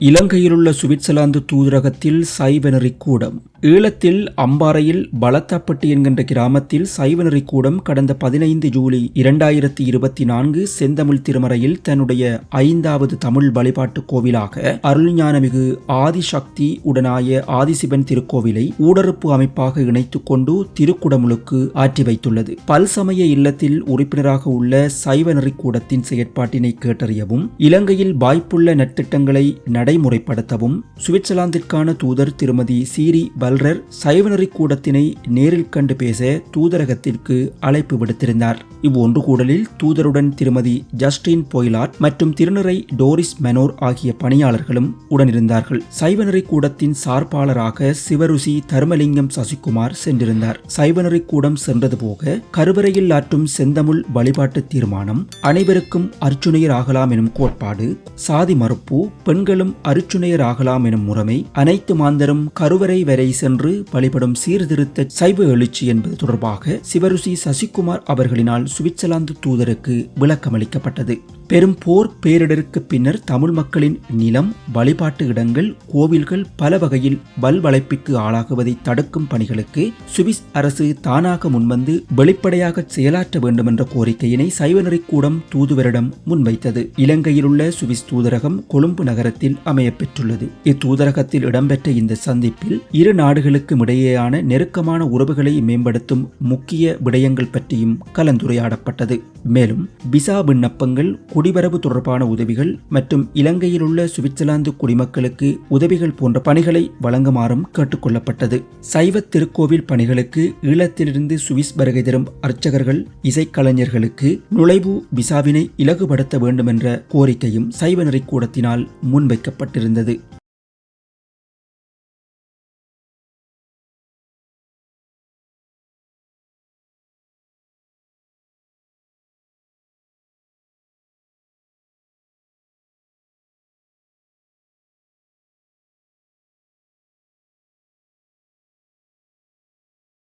இலங்கையிலுள்ள Switzerland தூதரகத்தில் சைவநெறி கூடம். ஈழத்தில் அம்பாறையில் பலத்தாப்பட்டி என்கின்ற கிராமத்தில் சைவநெறி கூடம் கடந்த பதினைந்து ஜூலை இரண்டாயிரத்தி இருபத்தி நான்கு செந்தமிழ் திருமறையில் தன்னுடைய ஐந்தாவது தமிழ் வழிபாட்டு கோவிலாக அருள்ஞானமிகு ஆதிசக்தி உடனாய ஆதிசிவன் திருக்கோவிலை ஊடறுப்பு அமைப்பாக இணைத்துக் கொண்டு திருக்குடமுழுக்கு ஆற்றி வைத்துள்ளது. பல்சமய இல்லத்தில் உறுப்பினராக உள்ள சைவநெறி கூடத்தின் செயற்பாட்டினை கேட்டறியவும் இலங்கையில் வாய்ப்புள்ள நற்திட்டங்களை நடைமுறைப்படுத்தவும் சுவிட்சர்லாந்திற்கான தூதர் திருமதி சீரி பல்ரர் சைவநெறி கூடத்தினை நேரில் கண்டு பேச தூதரகத்திற்கு அழைப்பு விடுத்திருந்தார். இவ்வொன்று கூடலில் தூதருடன் திருமதி ஜஸ்டின் பொய்லாட் மற்றும் திருநிறை டோரிஸ் மெனோர் ஆகிய பணியாளர்களும் உடனிருந்தார்கள். சைவநெறி கூடத்தின் சார்பாளராக சிவருசி தர்மலிங்கம் சசிகுமார் சென்றிருந்தார். சைவநெறி கூடம் சென்றது போக கருவறையில் ஆற்றும் செந்தமுள் வழிபாட்டு தீர்மானம் அனைவருக்கும் அர்ச்சுனையர் ஆகலாம் எனும் கோட்பாடு சாதி மறுப்பு பெண்களும் அருச்சுனையர் ஆகலாம் எனும் முறைமை அனைத்து மாந்தரும் கருவறை வரை சென்று வழிபடும் சீர்திருத்த சைவ எழுச்சி என்பது தொடர்பாக சிவருசி சசிகுமார் அவர்களினால் சுவிட்சர்லாந்து தூதருக்கு விளக்கமளிக்கப்பட்டது. பெரும் போர் பேரிடருக்கு பின்னர் தமிழ் மக்களின் நிலம் வழிபாட்டு இடங்கள் கோவில்கள் பல வகையில் வல்வளைப்பிற்கு ஆளாகுவதை தடுக்கும் பணிகளுக்கு சுவிஸ் அரசு தானாக முன்வந்து வெளிப்படையாக செயலாற்ற வேண்டும் என்ற கோரிக்கையினை சைவநெறி கூடம் தூதுவரிடம் முன்வைத்தது. இலங்கையில் உள்ள சுவிஸ் தூதரகம் கொழும்பு நகரத்தில் அமையப்பெற்றுள்ளது. இத்தூதரகத்தில் இடம்பெற்ற இந்த சந்திப்பில் இரு நாடுகளுக்கும் இடையேயான நெருக்கமான உறவுகளை மேம்படுத்தும் முக்கிய விடயங்கள் பற்றியும் கலந்துரையாடப்பட்டது. மேலும் விசா விண்ணப்பங்கள் குடிவரவு தொடர்பான உதவிகள் மற்றும் இலங்கையில் உள்ள சுவிட்சர்லாந்து குடிமக்களுக்கு உதவிகள் போன்ற பணிகளை வழங்குமாறும் கேட்டுக்கொள்ளப்பட்டது சைவ திருக்கோவில் பணிகளுக்கு ஈழத்திலிருந்து சுவிஸ் வருகை தரும் அர்ச்சகர்கள் இசைக்கலைஞர்களுக்கு நுழைவு விசாவினை இலகுபடுத்த வேண்டும் என்ற கோரிக்கையும் சைவ நெறிக்கூடத்தினால் முன்வைக்கப்பட்டிருந்தது.